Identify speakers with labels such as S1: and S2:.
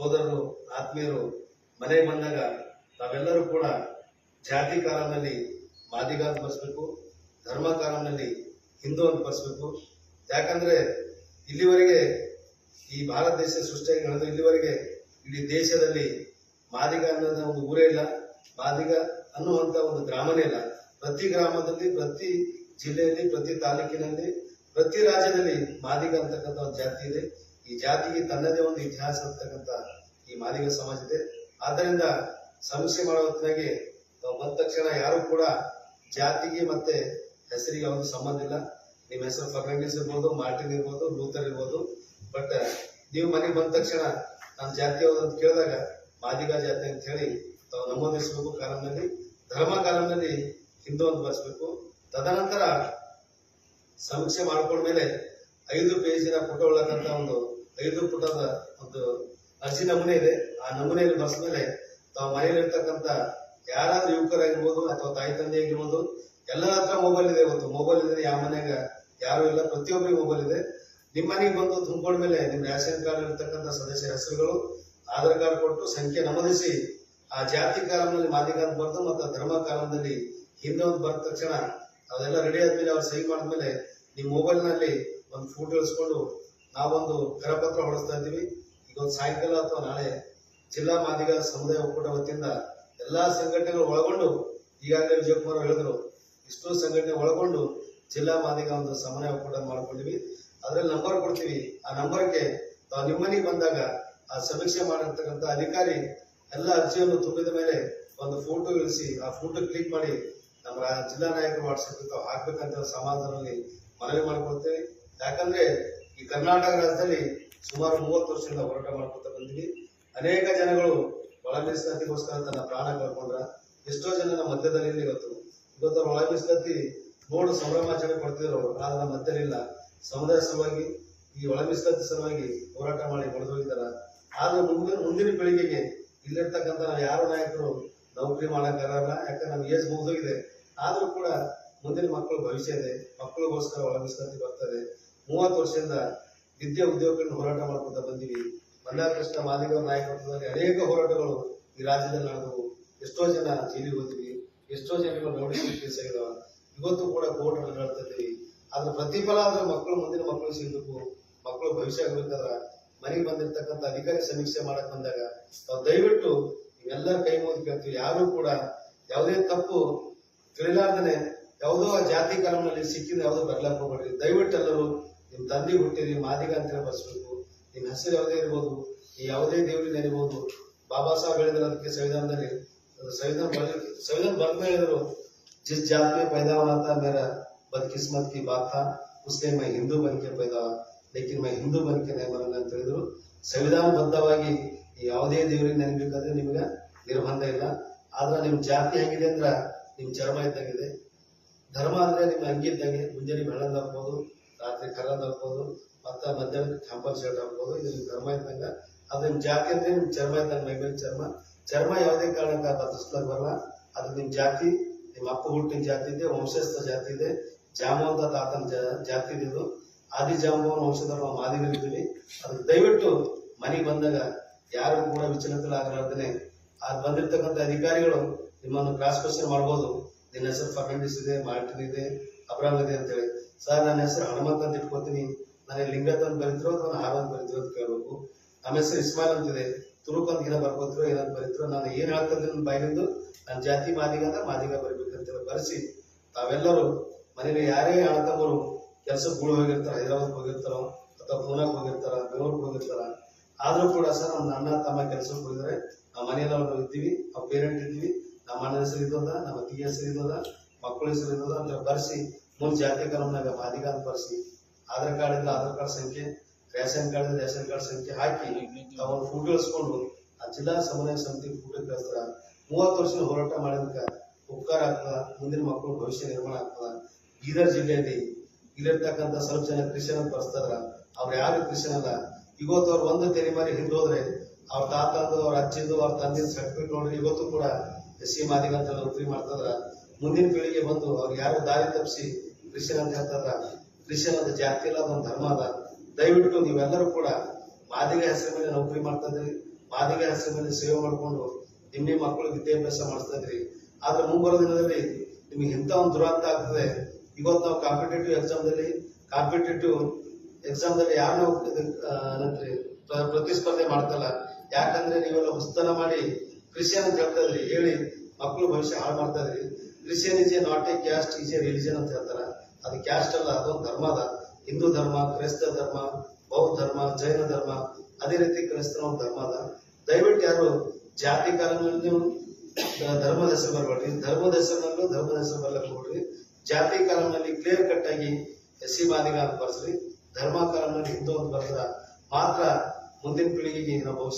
S1: ಸೋದರರು, ಆತ್ಮೀಯರು ಮನೆಗೆ ಬಂದಾಗ ತಾವೆಲ್ಲರೂ ಕೂಡ ಜಾತಿ ಕಾಲದಲ್ಲಿ ಮಾದಿಗ ಅಂತ ಬರ್ಸ್ಬೇಕು, ಧರ್ಮ ಕಾಲದಲ್ಲಿ ಹಿಂದೂ ಅಂತ ಬರ್ಸ್ಬೇಕು. ಯಾಕಂದ್ರೆ ಇಲ್ಲಿವರೆಗೆ ಈ ಭಾರತ ದೇಶ ಸೃಷ್ಟಿಯಾಗಿ ನಡೆದು ಇಲ್ಲಿವರೆಗೆ ಇಡೀ ದೇಶದಲ್ಲಿ ಮಾದಿಗ ಅನ್ನೋದ ಒಂದು ಊರೇ ಇಲ್ಲ. ಮಾದಿಗ ಅನ್ನುವಂತ ಒಂದು ಗ್ರಾಮನೇ ಇಲ್ಲ. ಪ್ರತಿ ಗ್ರಾಮದಲ್ಲಿ, ಪ್ರತಿ ಜಿಲ್ಲೆಯಲ್ಲಿ, ಪ್ರತಿ ತಾಲೂಕಿನಲ್ಲಿ, ಪ್ರತಿ ರಾಜ್ಯದಲ್ಲಿ ಮಾದಿಗ ಅಂತಕ್ಕಂಥ ಒಂದು ಜಾತಿ ಇದೆ. ಈ ಜಾತಿಗೆ ತನ್ನದೇ ಒಂದು ಇತಿಹಾಸ ಇರ್ತಕ್ಕಂಥ ಈ ಮಾದಿಗ ಸಮಾಜ ಇದೆ. ಆದ್ದರಿಂದ ಸಮಸ್ಯೆ ಮಾಡುವ ಹೊತ್ತಿನಾಗೆ ಬಂದ ತಕ್ಷಣ ಯಾರು ಕೂಡ ಜಾತಿಗೆ ಮತ್ತೆ ಹೆಸರಿಗೆ ಒಂದು ಸಂಬಂಧ ಇಲ್ಲ. ನಿಮ್ಮ ಹೆಸರು ಫರ್ನಾಂಡಿಸ್ ಇರ್ಬೋದು, ಮಾರ್ಟಿನ್ ಇರ್ಬೋದು, ಲೂಥರ್ ಇರ್ಬೋದು. ಬಟ್ ನೀವು ಮನೆಗೆ ಬಂದ ತಕ್ಷಣ ನನ್ನ ಜಾತಿ ಯಾವ್ದು ಅಂತ ಕೇಳಿದಾಗ ಮಾದಿಗ ಜಾತಿ ಅಂತ ಹೇಳಿ ತಾವು ನಮೂದಿಸಬೇಕು ಕಾಲಂನಲ್ಲಿ ಧರ್ಮ ಕಾಲಂನಲ್ಲಿ ಹಿಂದೂ ಅಂತ ಬರ್ಸ್ಬೇಕು. ತದನಂತರ ಸಮೀಕ್ಷೆ ಮಾಡ್ಕೊಂಡ್ಮೇಲೆ ಐದು ಪೇಜಿನ ಫೋಟೋ ಒಳಗಂತ ಒಂದು ಐದು ಪುಟದ ಒಂದು ಅರ್ಜಿ ನಮೂನೆ ಇದೆ. ಆ ನಮೂನೆಯಲ್ಲಿ ಬರೆಸಿದ್ಮೇಲೆ ತಾವು ಮನೆಯಲ್ಲಿರ್ತಕ್ಕಂಥ ಯಾರಾದ್ರೂ ಯುವಕರಾಗಿರ್ಬೋದು ಅಥವಾ ತಾಯಿ ತಂದೆ ಆಗಿರ್ಬೋದು ಎಲ್ಲರ ಹತ್ರ ಮೊಬೈಲ್ ಇದೆ ಇವತ್ತು. ಮೊಬೈಲ್ ಇದೆ ಯಾವ ಮನೆಯಾಗ ಯಾರು ಇಲ್ಲ, ಪ್ರತಿಯೊಬ್ಬರಿಗೆ ಮೊಬೈಲ್ ಇದೆ. ನಿಮ್ಮ ಮನೆಗೆ ಬಂದು ತುಂಬಿಕೊಂಡ್ಮೇಲೆ ನಿಮ್ಮ ರೇಷನ್ ಕಾರ್ಡ್ ಇರ್ತಕ್ಕಂಥ ಸದಸ್ಯರ ಹೆಸರುಗಳು, ಆಧಾರ್ ಕಾರ್ಡ್ ಕೊಟ್ಟು ಸಂಖ್ಯೆ ನಮೂದಿಸಿ, ಆ ಜಾತಿ ಕಾಲಂನಲ್ಲಿ ಮಾದಿಗ ಅಂತ ಬರ್ದು ಮತ್ತು ಧರ್ಮ ಕಾಲಂನಲ್ಲಿ ಹಿಂದೆ ಒಂದು ಬರ್ದ ತಕ್ಷಣ ಅದೆಲ್ಲ ರೆಡಿ ಆದ್ಮೇಲೆ ಅವ್ರು ಸಹಿ ಮಾಡಿದ್ಮೇಲೆ ನಿಮ್ಮ ಮೊಬೈಲ್ನಲ್ಲಿ ಒಂದು ಫೋಟೋ ಇಳಿಸ್ಕೊಂಡು ನಾವೊಂದು ಕರಪತ್ರ ಹೊಡಿಸ್ತಾ ಇದ್ದೀವಿ. ಒಂದು ಸಾಯಂಕಾಲ ಅಥವಾ ನಾಳೆ ಜಿಲ್ಲಾ ಮಾದಿಗ ಸಮುದಾಯ ಒಕ್ಕೂಟ ವತಿಯಿಂದ ಎಲ್ಲಾ ಸಂಘಟನೆಗಳು ಒಳಗೊಂಡು ಈಗಾಗಲೇ ವಿಜಯಕುಮಾರ್ ಹೇಳಿದ್ರು, ಇಷ್ಟು ಸಂಘಟನೆ ಒಳಗೊಂಡು ಜಿಲ್ಲಾ ಮಾದಿಗ ಒಂದು ಸಮನ್ವಯ ಒಕ್ಕೂಟ ಮಾಡ್ಕೊಂಡಿವಿ ಅದರಲ್ಲಿ ನಂಬರ್ ಕೊಡ್ತೀವಿ. ಆ ನಂಬರ್ಗೆ ತಾವು ನಿಮ್ಮ ಮನೆಗೆ ಬಂದಾಗ ಆ ಸಮೀಕ್ಷೆ ಮಾಡಿರ್ತಕ್ಕಂಥ ಅಧಿಕಾರಿ ಎಲ್ಲ ಅರ್ಜಿಯನ್ನು ತುಂಬಿದ ಮೇಲೆ ಒಂದು ಫೋಟೋ ಇಳಿಸಿ ಆ ಫೋಟೋ ಕ್ಲಿಕ್ ಮಾಡಿ ನಮ್ಮ ಜಿಲ್ಲಾ ನಾಯಕರು ವಾಟ್ಸಪ್ ಹಾಕ್ಬೇಕಂತ ಸಮಾಧಾನದಲ್ಲಿ ಮನವಿ ಮಾಡ್ಕೊಳ್ತೇವೆ. ಯಾಕಂದ್ರೆ ಈ ಕರ್ನಾಟಕ ರಾಜ್ಯದಲ್ಲಿ ಸುಮಾರು ಮೂವತ್ತು ವರ್ಷದಿಂದ ಹೋರಾಟ ಮಾಡ್ಕೊತ ಬಂದಿವಿ. ಅನೇಕ ಜನಗಳು ಒಳ ತನ್ನ ಪ್ರಾಣ ಕಳ್ಕೊಂಡ್ರ. ಎಷ್ಟೋ ಜನ ನಮ್ಮ ಮಧ್ಯದಲ್ಲಿ ಇವತ್ತು. ಇವತ್ತು ಅವ್ರ ಒಳ ನೋಡು ಸಂಭ್ರಮಾಚರಣೆ ಪಡ್ತಿದ್ರು ಅವರು ಆದ್ರೆ ನಮ್ಮ ಮಧ್ಯದಲ್ಲಿಲ್ಲ ಸಮುದಾಯ ಸಲುವಾಗಿ ಈ ಒಳ ಸಲುವಾಗಿ ಹೋರಾಟ ಮಾಡಿ ಹೊಡೆದೋಗಿದ್ದಾರ ಆದ್ರೆ ಮುಂದಿನ ಮುಂದಿನ ಪೀಳಿಗೆಗೆ ಇಲ್ಲಿರ್ತಕ್ಕಂಥ ನಾವು ಯಾರು ನಾಯಕರು ನೌಕರಿ ಮಾಡೋಕ್ಕಾಗಲ್ಲ. ಯಾಕಂದ್ರೆ ನಮ್ಗೆ ಏಜ್ ಮುಗಿದೋಗಿದೆ. ಆದರೂ ಕೂಡ ಮುಂದಿನ ಮಕ್ಕಳು ಭವಿಷ್ಯ ಇದೆ. ಮಕ್ಕಳಿಗೋಸ್ಕರ ಒಳ ಬರ್ತದೆ ಮೂವತ್ತು ವರ್ಷದಿಂದ ವಿದ್ಯೆ ಉದ್ಯೋಗಗಳನ್ನು ಹೋರಾಟ ಮಾಡ್ಕೊತಾ ಬಂದೀವಿ. ಮಲ್ಲಾರಕೃಷ್ಣ ಮಾದಿಗರ ನಾಯಕತ್ವದಲ್ಲಿ ಅನೇಕ ಹೋರಾಟಗಳು ಈ ರಾಜ್ಯದಲ್ಲಿ ನಡೆದವು. ಎಷ್ಟೋ ಜನ ಜೈಲಿಗೆ ಹೋದ್ವಿ, ಎಷ್ಟೋ ಜನಗಳು ನೋಟಿಸ್ ಕೆಲಸ ಆಗಿದಾವ ಇವತ್ತು ಕೂಡ ಕೋರ್ಟ್ ಇದ್ದೀವಿ. ಅದ್ರ ಪ್ರತಿಫಲ ಆದ್ರೆ ಮಕ್ಕಳು, ಮುಂದಿನ ಮಕ್ಕಳು ಸಿಗಬೇಕು. ಮಕ್ಕಳು ಭವಿಷ್ಯ ಆಗ್ಬೇಕಾದ್ರ ಮನೆಗೆ ಬಂದಿರ್ತಕ್ಕಂಥ ಅಧಿಕಾರಿ ಸಮೀಕ್ಷೆ ಮಾಡಕ್ ಬಂದಾಗ ನಾವು ದಯವಿಟ್ಟು ಇವೆಲ್ಲರ ಕೈ ಮುಂದೆ ಕೇಳ್ತೀವಿ. ಯಾರು ಕೂಡ ಯಾವುದೇ ತಪ್ಪು ತಿಳಿಲಾರ್ದನೆ ಯಾವುದೋ ಜಾತಿ ಕಾಲಂನಲ್ಲಿ ಸಿಕ್ಕಿದ ಯಾವುದೋ ಬರ್ಲಾಕ್ ಹೋಗ್ಬೇಡ್ರಿ. ದಯವಿಟ್ಟು ಎಲ್ಲರೂ ನಿಮ್ಮ ತಂದೆ ಹುಟ್ಟಿದ್ವಿ ಮಾದಿಗ ಅಂತ ಹೇಳಿ ಬಸ್ಬೇಕು ನಿಮ್ಮ ಹೆಸರು ಯಾವುದೇ ಇರ್ಬೋದು, ನೀ ಯಾವುದೇ ದೇವ್ರಿಗೆ ನೆನೆಬೋದು ಬಾಬಾ ಸಾಹೇಬ್ ಹೇಳಿದ್ರು ಅದಕ್ಕೆ ಸಂವಿಧಾನದಲ್ಲಿ ಸಂವಿಧಾನ ಸಂವಿಧಾನ ಬರ್ತಾ ಹೇಳಿದ್ರು, ಜಿಸ್ ಜಾತ್ ಪೈದಾವ ಅಂತ ಹೋತಾ ಮೇರಾ ಬದ್ಕಿಸ್ಮತ್ ಕಿ ಬಾತ ಥಾ ಉಸ್ಲೇ ಮೈ ಹಿಂದೂ ಬನ್ಕೆ ಪೈದಾವ, ಲೇಕಿನ್ ಮೈ ಹಿಂದೂ ಬನ್ಕೆ ನೈಮರಲ್ಲ ಅಂತ ಹೇಳಿದ್ರು. ಸಂವಿಧಾನಬದ್ಧವಾಗಿ ಯಾವುದೇ ದೇವ್ರಿಗೆ ನೆನಬೇಕಾದ್ರೆ ನಿಮಗೆ ನಿರ್ಬಂಧ ಇಲ್ಲ. ಆದ್ರೆ ನಿಮ್ಮ ಜಾತಿ ಹೇಗಿದೆ ಅಂದ್ರ ನಿಮ್ಮ ಚರ್ಮ ಇದ್ದಂಗಿದೆ. ಧರ್ಮ ಅಂದ್ರೆ ನಿಮ್ಮ ಅಂಗಿ ಇದ್ದಂಗೆ, ಮುಂಜಾನೆ ಬೆಳಗ್ಗೆ ರಾತ್ರಿ ಮತ್ತೆ ಮಧ್ಯಾಹ್ನ ಕೆಂಪಲ್ ಶರ್ಟ್ ಹಾಕ್ಬೋದು, ಇದು ನಿಮ್ ಧರ್ಮ ಇದ್ದಂಗ. ಅದು ನಿಮ್ ಜಾತಿ ಅಂದ್ರೆ ನಿಮ್ ಚರ್ಮ ಇದ್ದಂಗ ಮೈ ಮೇಲೆ ಚರ್ಮ. ಚರ್ಮ ಯಾವುದೇ ಕಾರಣಕ್ಕೆ ಬದಲಿಸ್ಲಕ್ ಬರಲ್ಲ. ಅದು ನಿಮ್ ಜಾತಿ, ನಿಮ್ಮ ಅಪ್ಪ ಹುಟ್ಟಿನ ಜಾತಿ ಇದೆ, ವಂಶಸ್ಥ ಜಾತಿ ಇದೆ. ಜಾಂಬವಂತ ತಾತನ ಜಾತಿ ಇದೆ ಇದು. ಆದಿ ಜಾಂಬವನ ವಂಶದ ನಾವು ಮಾದಿಗಳಿದ್ದೀವಿ ಅದಕ್ಕೆ ದಯವಿಟ್ಟು ಮನೆಗೆ ಬಂದಾಗ ಯಾರು ಕೂಡ ವಿಚಲಿತರಾಗಲಾರ್ದೇನೆ ಆ ಬಂದಿರ್ತಕ್ಕಂಥ ಅಧಿಕಾರಿಗಳು ನಿಮ್ಮನ್ನು ಕ್ರಾಸ್ ಕ್ವಶನ್ ಮಾಡ್ಬೋದು. ನಿನ್ನ ಹೆಸರು ಫರ್ನಾಂಡಿಸ್ ಇದೆ, ಮಾರ್ಟಿನ್ ಇದೆ ಅಬ್ರಾಮ್ ಇದೆ ಅಂತೇಳಿ. ಸರ್, ನನ್ನ ಹೆಸರು ಹನುಮಂತ ಅಂತ ಇಟ್ಕೋತೀನಿ. ನನಗೆ ಲಿಂಗತ್ ಅಂತ ಬರೀತಿರೋ ಅಥವಾ ಹಾರ ಅಂತ ಬರೀತಿರೋ ಅಂತ ಕೇಳಬೇಕು. ನಮ್ಮ ಹೆಸರು ಇಸ್ಮಾಯಿಲ್ ಅಂತಿದೆ ತುರುಕ್ ಅಂತ ಏನೋ ಬರ್ಕೋತಿರೋ ಏನಂತ ಬರೀತಿರೋ, ನಾನು ಏನ್ ಹೇಳ್ತದೆ ನನ್ನ ಬಾಯಿಲಿಂದು ನನ್ನ ಜಾತಿ, ಮಾದಿಗ ಅಂದ್ರೆ ಮಾದಿಗ ಬರ್ಬೇಕಂತ ಬರೆಸಿ. ತಾವೆಲ್ಲರೂ ಮನೇಲಿ ಯಾರೇ ಅಣ್ಣತಮ್ಮರು ಕೆಲಸಕ್ಕೆ ಗುಳು ಹೋಗಿರ್ತಾರ ಹೈದರಾಬಾದ್ ಹೋಗಿರ್ತಾರೋ, ಅಥವಾ ಪೂನಾಕ್ ಹೋಗಿರ್ತಾರ, ಬೆಂಗಳೂರಿಗೆ ಹೋಗಿರ್ತಾರ, ಆದ್ರೂ ಕೂಡ ಸರ್, ನಮ್ಮ ಅಣ್ಣ, ತಮ್ಮ ಕೆಲಸಕ್ಕೆ ಹೋಗಿದ್ರೆ ನಮ್ಮ ಮನೆಯಲ್ಲಿ ಅವ್ರು ಇದ್ದೀವಿ. ಪೇರೆಂಟ್ ಇದ್ದೀವಿ. ನಮ್ಮ ಅಣ್ಣ ಹೆಸರು ಇದ್ದದ ನಮ್ಮ ಅತ್ತಿಗೆ ಹೆಸರು ಇದ್ದದ ಮಕ್ಕಳ ಹೆಸರು ಇದ್ದದ ಅಂತ ಬರ್ಸಿ ಮುಂದೆ ಜಾತಿ ಕಾಲಮ್ನಾಗ ಮಾದಿಗ ಅಂತ ಆಧಾರ್ ಕಾರ್ಡ್ ಆಧಾರ್ ಕಾರ್ಡ್ ಸಂಖ್ಯೆ, ರೇಷನ್ ಕಾರ್ಡ್ ಇದ್ರೆ ರೇಷನ್ ಕಾರ್ಡ್ ಸಂಖ್ಯೆ ಹಾಕಿ ಅವ್ರ ಒಂದು ಫೋಟೋ ಇಳಿಸ್ಕೊಂಡು ಆ ಜಿಲ್ಲಾ ಸಮನ್ವಯ ಸಮಿತಿ ಫೋಟೋ ಕಳಿಸ್ತಾರ. ಮೂವತ್ತು ವರ್ಷ ಹೋರಾಟ ಮಾಡಿದ್ಕ ಉಪಕಾರ ಆಗ್ತದ, ಮುಂದಿನ ಮಕ್ಕಳು ಭವಿಷ್ಯ ನಿರ್ಮಾಣ ಆಗ್ತದ. ಬೀದರ್ ಜಿಲ್ಲೆಯಲ್ಲಿ ಇಲ್ಲಿರ್ತಕ್ಕಂಥ ಸ್ವಲ್ಪ ಜನ ಕ್ರಿಶ್ಚಿಯನ್ ಅಂತ ಬರ್ಸ್ತಾರ ಅವ್ರು ಯಾರು ಕ್ರಿಶ್ಚಿಯನ್ ಅಲ್ಲ ಇವತ್ತು ಅವ್ರು ಒಂದು ತೆರಿಮಾರಿ ಹಿಂದೆ ಹೋದ್ರೆ ಅವ್ರ ತಾತಂದು, ಅವ್ರ ಅಜ್ಜಿಂದು, ಅವ್ರ ತಂದಿನ ಸರ್ಟಿಫಿಕೇಟ್ ನೋಡ್ರಿ ಇವತ್ತು ಕೂಡ ಎಸ್ ಸಿ ಮಾದಿಗ ಅಂತ ನೌಕರಿ ಮಾಡ್ತದ್ರ ಮುಂದಿನ ಪೀಳಿಗೆ ಬಂದು ಅವ್ರು ಯಾರು ದಾರಿ ತಪ್ಪಿಸಿ ಕ್ರಿಶ್ಚಿಯನ್ ಅಂತ ಹೇಳ್ತಾರ ಕ್ರಿಶ್ಚಿಯನ್ ಅದು ಜಾತಿ ಇಲ್ಲ, ಅದೊಂದು ಧರ್ಮ ಅದ. ದಯವಿಟ್ಟು ನೀವೆಲ್ಲರೂ ಕೂಡ ಮಾದಿಗೆ ಹೆಸರು ಮೇಲೆ ನೌಕರಿ ಮಾಡ್ತಾ ಮಾದಿಗೆ ಹೆಸರು ಮೇಲೆ ಸೇವೆ ಮಾಡಿಕೊಂಡು ನಿಮ್ಮ ನಿಮ್ಮ ಮಕ್ಕಳು ವಿದ್ಯಾಭ್ಯಾಸ ಮಾಡಿಸ್ತಾ ಇದ್ರಿ. ಆದ್ರೆ ಮುಂಬರೋ ದಿನದಲ್ಲಿ ನಿಮಗೆ ಇಂಥ ಒಂದು ದುರಂತ ಆಗ್ತದೆ. ಇವತ್ತು ನಾವು ಕಾಂಪಿಟೇಟಿವ್ ಎಕ್ಸಾಮ್ದಲ್ಲಿ ಕಾಂಪಿಟೇಟಿವ್ ಎಕ್ಸಾಮ್ದಲ್ಲಿ ಯಾರು ಪ್ರತಿಸ್ಪರ್ಧೆ ಮಾಡ್ತಲ್ಲ. ಯಾಕಂದ್ರೆ ನೀವೆಲ್ಲ ಹುಸ್ತನ ಮಾಡಿ ಕ್ರಿಶ್ಚಿಯನ್ ಅಂತ ಇದ್ರಿ. ಹೇಳಿ ಮಕ್ಕಳು ಭವಿಷ್ಯ ಹಾಳು ಮಾಡ್ತಾ ಇದ್ರಿ. Christian is a not a caste is a religion ಅಂತ ಹೇಳ್ತಾರ. ಅದು ಕ್ಯಾಸ್ಟ್ ಅಲ್ಲ ಅದೊಂದು ಧರ್ಮ ಅದ ಹಿಂದೂ ಧರ್ಮ, ಕ್ರೈಸ್ತ ಧರ್ಮ, ಬೌದ್ಧ ಧರ್ಮ, ಜೈನ ಧರ್ಮ, ಅದೇ ರೀತಿ ಕ್ರೈಸ್ತನ ಒಂದು ಧರ್ಮ ಅದ ದಯವಿಟ್ಟು ಯಾರು ಜಾತಿ ಕಾಲದಲ್ಲಿ ಧರ್ಮದ ಹೆಸರು ಬರಬೇಡ್ರಿ. ಧರ್ಮದ ಹೆಸರಿನಲ್ಲೂ ಧರ್ಮದ ಹೆಸರು ಬರ್ಲಕ್ಕೆ ಹೋಗ್ರಿ ಜಾತಿ ಕಾಲಂನಲ್ಲಿ ಕ್ಲಿಯರ್ ಕಟ್ ಆಗಿ ಎಸ್ ಸಿ ಬರ್ಸ್ರಿ. ಧರ್ಮ ಕಾಲಂನಲ್ಲಿ ಹಿಂದೂ ಅಂತ ಬರ್ತದ ಮಾತ್ರ ಮುಂದಿನ ಪೀಳಿಗೆಗೆ ನಾವು